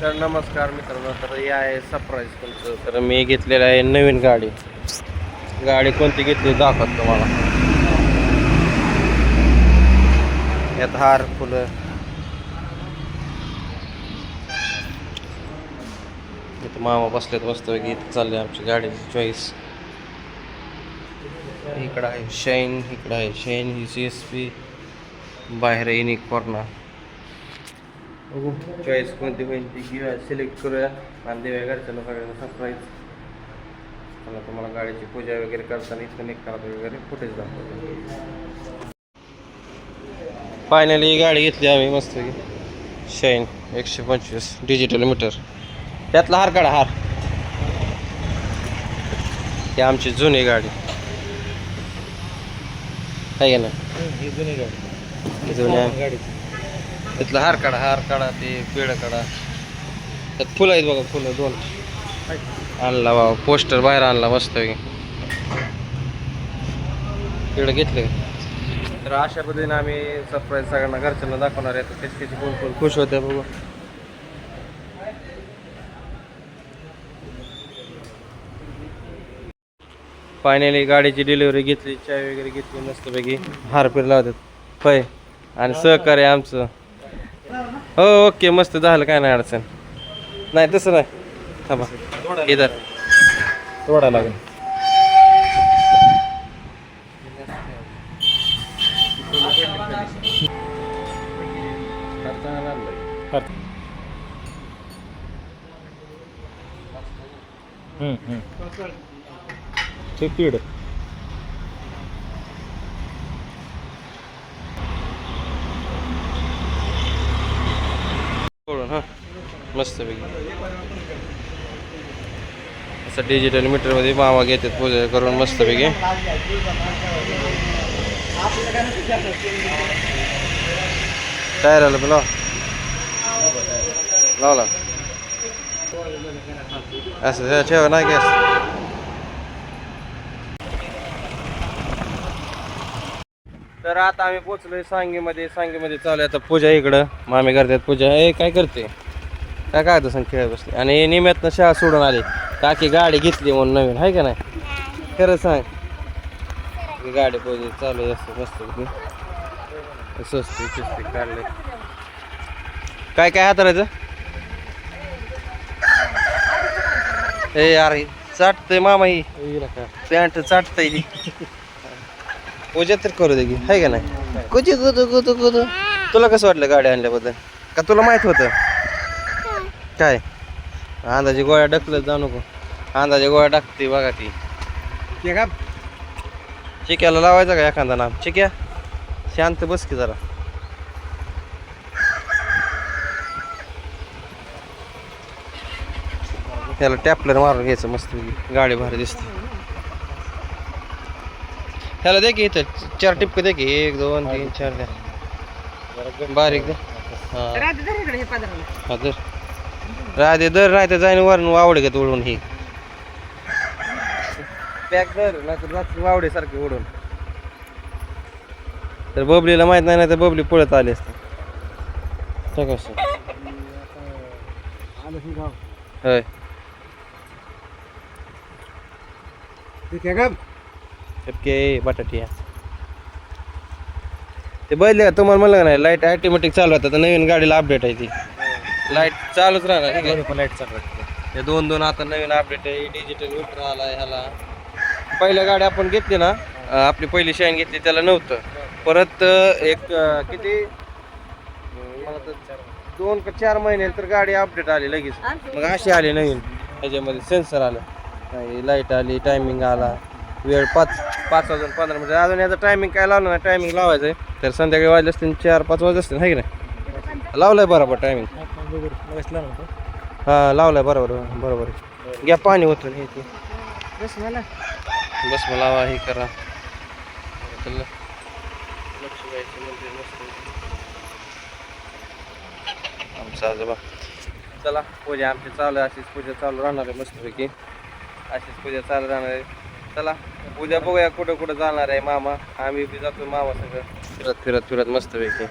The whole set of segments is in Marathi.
तर नमस्कार मित्रांनो. तर हे आहे सरप्राईज तुमचं. तर मी घेतलेलं आहे नवीन गाडी. गाडी कोणती घेतली दाखवत तुम्हाला. यात हार फुलं. इथं मामा बसलेत मस्त इथं चालले आमची गाडीची चॉईस इकडं आहे शाईन इकडं आहे शाईन ही सी एस पी बाहेर युनिक कॉर्नर बघू. चॉईस कोणती होईल ती घेऊया सिलेक्ट करूया. आणि देऊया घरच्यांना सगळ्यांना सरप्राईज मला तुम्हाला गाडीची पूजा वगैरे करताना इथं निघताना वगैरे फुटेज दाखवतो फायनली गाडी घेतली आम्ही मस्त शाईन एकशे पंचवीस डिजिटल मीटर त्यातला हार काढा हार. ही आमची जुनी गाडी. आहे ना ही जुनी गाडी. जुनी आहे. गाडी तिथला हार काढा हार काढा ते पेड काढा त्यात फुलं आहेत बघा फुलं दोन. आणला बाबा पोस्टर बाहेर आणला मस्त तिकडे घेतलं. तर अशा पद्धतीने आम्ही सरप्राईज सगळ्यांना घरच्यांना दाखवणार आहे. तर त्याची त्याची कोण कोण खुश होते बघू. फायनली गाडीची डिलिव्हरी घेतली चाय वगैरे घेतली मस्तपैकी हार फिरला होते पै आणि सहकार्य आमचं. हो ओके मस्त झालं काय नाही अडचण. नाही तसं नाही. थांबा. इधर तोडा लागेल. ते पीड हां. मस्तपैकी असं डिजिटल मीटरमध्ये मावा घेतात पूजा करून मस्तपैकी टायर आलं लाव लावला. असं ठेवा नाही गॅस. आता आम्ही पोचलोय सांगीमध्ये. सांगीमध्ये चालू आहे आता पूजा इकडं. मामी करतात पूजा. ए काय करते? काय काय तसं खेळत बसले. आणि निम्यातनं शाळा सोडून आली. काकी गाडी घेतली म्हणून नवीन. आहे का नाही? खरं सांग. ही गाडी पूजा चालू आहे. असं मस्त स्वस्ती सुस्ती काढले काय काय हाताळायचं ए अरे चाटतंय मामा ही. पॅन्ट चाटतंय ही. पूजा तर करू दे की. आहे का नाही? कुठे कुदू कुदू कुदू तुला कसं वाटलं गाडी आणल्याबद्दल? का तुला माहीत होतं? काय? अंदाजे गोळ्या डकलत जाऊ नको. अंदाजे गोळ्या टाकते बघा ती. चिक्याला लावायचा का एखादा नाम? चिक्या शांत बस की जरा. त्याला टॅपलर मारून घ्यायचं मस्त गाडी भारी दिसते. ह्याला दे की इथं चार टिपकं दे की एक दोन तीन चार द्या बारीक दे. हा. हा दर. राहते दर नाही तर जाईन वरून वावडे घेत उडून ही. पॅक दर नाही तर जात वावडे सारखे उडून. तर बबलीला माहीत नाही ना तर बबली पळत आली असते. ठीक आहे होय बटाटी. ते बदले तुम्हाला म्हणलं नाही लाइट ऑटोमॅटिक चालू होतं तर नवीन गाडीला अपडेट आहे ती. लाइट चालूच राहणार ठीक आहे. लाइट चालू हे दोन दोन आता नवीन अपडेट आहे डिजिटल मीटर आला ह्याला. पहिल्या गाडी आपण घेतली ना आपली पहिली शाईन घेतली त्याला नव्हतं. परत एक किती? मला तर दोन का चार महिने तर गाडी अपडेट आली लगेच. मग अशी आली नवीन. ह्याच्यामध्ये सेन्सर आलं. लाइट आली टायमिंग आला. वेळ पाच पाच वाजून पंधरा मिनिट. अजून याचं टायमिंग काय लावलं नाही टायमिंग लावायचं आहे तर संध्याकाळी वाजले असतील चार पाच वाजले असतील नाही की नाही? लावलंय बरोबर टायमिंग हा आहे बरोबर बरोबर. घ्या पाणी होतं हे ते. बस मला लावा हे करा. आमचा आमचं आजोबा चला पूजा आमची चालू आहे अशीच पूजा चालू राहणार आहे मस्तपैकी. अशीच पूजा चालू राहणार आहे. चला. उद्या बघूया कुठं कुठं जाणार आहे मामा. आम्ही बी जातो मामा सगळं. फिरत फिरत फिरत मस्त पैकी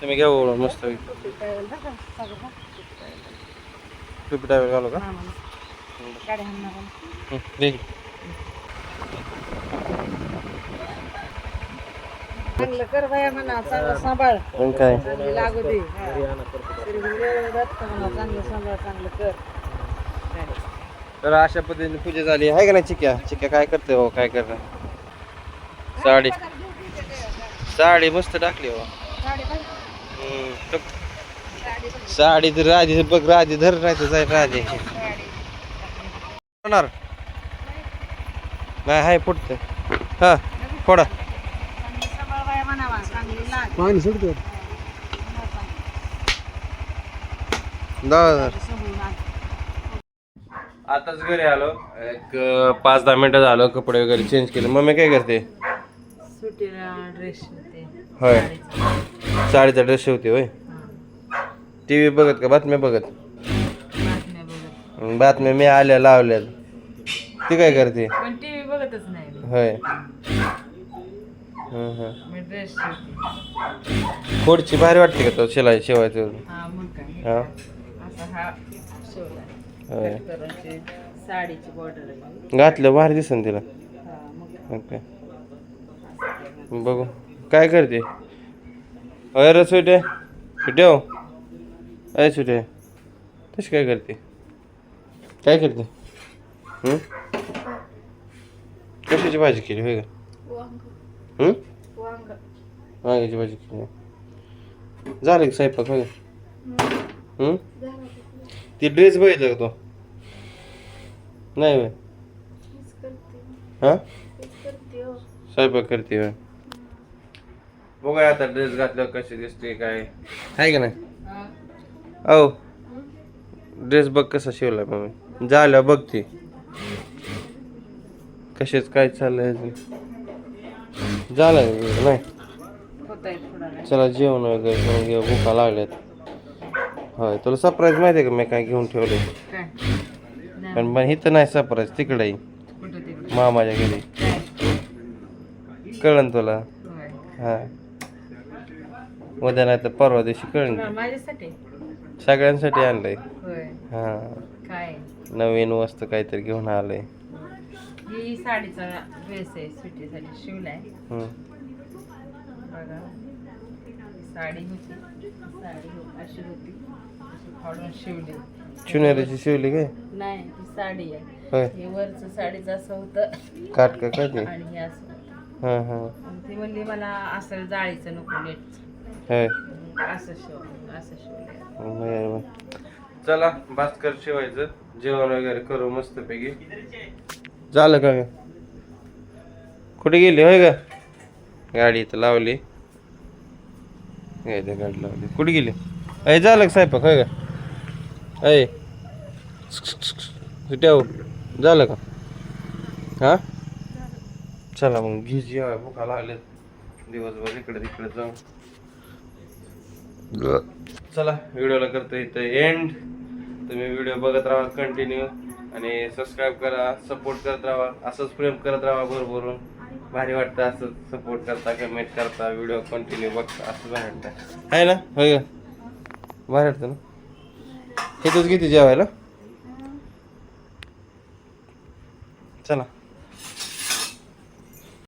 तुम्ही घ्या मस्त पैकी घालू का? हं, दे चांगलं कर बाया म्हणा चांगलं सांभाळ मग काय चांगली लागू दे तरी म्हणा चांगलं सांभाळ चांगलं कर तर अशा पद्धतीने पूजा झाली. आहे का नाही चिक्या? चिक्या काय करते हो? काय करणार साडी. साडी मस्त टाकली हो. हम्म, टक. साडी तर राजे बघ राजे धर नाही तर राजे. होणार? नाही हाय पुढतं हा फोडा. पाणी दहा. आताच घरी आलो. एक अं, पाच दहा मिनिटं झालं कपडे वगैरे चेंज केले. मम्मी काय करते? ड्रेस शिवते. होय. साडीचा ड्रेस शिवते होय. टी व्ही बघत का? बातम्या बघत? बातम्या मी आल्या लावल्या ती काय करते? पण टीव्ही बघतच नाही मी. होय. हं, हं. मी ड्रेस शिवते. खोडची भारी वाटते का तो शिलाई शिवायचं? हा मग काय? हा? असा हा शिवला. होय. साडीची बॉर्डर आहे. घातलं भारी दिसन तिला. हा मग ओके. बघू. काय करते? अय रे सुटे. सुटे हो अय सुटे. तशी काय करते? काय करते? हं? कशाची भाजी केली होय का? वांग वांग्याची भाजी केली झालं की स्वयंपाक होय? ती ड्रेस बघितला का तो? नाही होय? हां? स्वयंपाक करते होय. बघूया आता ड्रेस घातल्यावर कशी दिसते काय? आहे का नाही? हा. औ ड्रेस बघ कसा शिवला मग झालं बघ ती. कशाच काय चाललंय अजून? झालं नाही. चला जेवण वगैरे करून घेऊ भुका लागल्यात. होय तुला सरप्राईज माहिती आहे का? मी काय घेऊन ठेवले पण पण इथं नाही सरप्राईज तिकडे मामाच्या घरी. कळन तुला. हा. उद्या नाही तर परवा दिवशी? माझ्यासाठी? सगळ्यांसाठी आणलंय. हा. काय? नवीन वस्तू काहीतरी घेऊन आलंय. ही साडीचा ड्रेस आहे सुट्टीसाठी शिवलाय. बघा. साडी होती. साडी हो- अशी होती. अशी फाडून शिवली. चुनरीची शिवली काय? नाही ही साडी आहे. होय. हे वरचं साडीचं असं होतं. काट का काय ते? आणि हे असं होतं. हा हा. ती म्हणली मला असं जाळीचं नको नेट. होय. असं शिव असं शिवलंय बरं, बरं. चला भास्कर शिवायचं. जेवण वगैरे करू मस्तपैकी. झालं का? कुठे गेली होय का गाडी इथं लावली. गाडी गाडी लावली. कुठे गेली? अय झालं का स्वयंपाक? होय का अय ठेव झालं का? हा? चला मग घे जेवाय. भुका लागले दिवसभर इकडे तिकडे जाऊन. चला व्हिडिओला करतो इथं एंड तुम्ही व्हिडिओ बघत राहा कंटिन्यू आणि सबस्क्राईब करा सपोर्ट करत राहा. असंच प्रेम करत राहा भरभरून. भारी वाटतं असंच सपोर्ट करता कमेंट करता व्हिडिओ कंटिन्यू बघता. असं भारी वाटतं. आहे ना? होय भारी वाटतं ना? हे तुझं किती जेवायला. चला.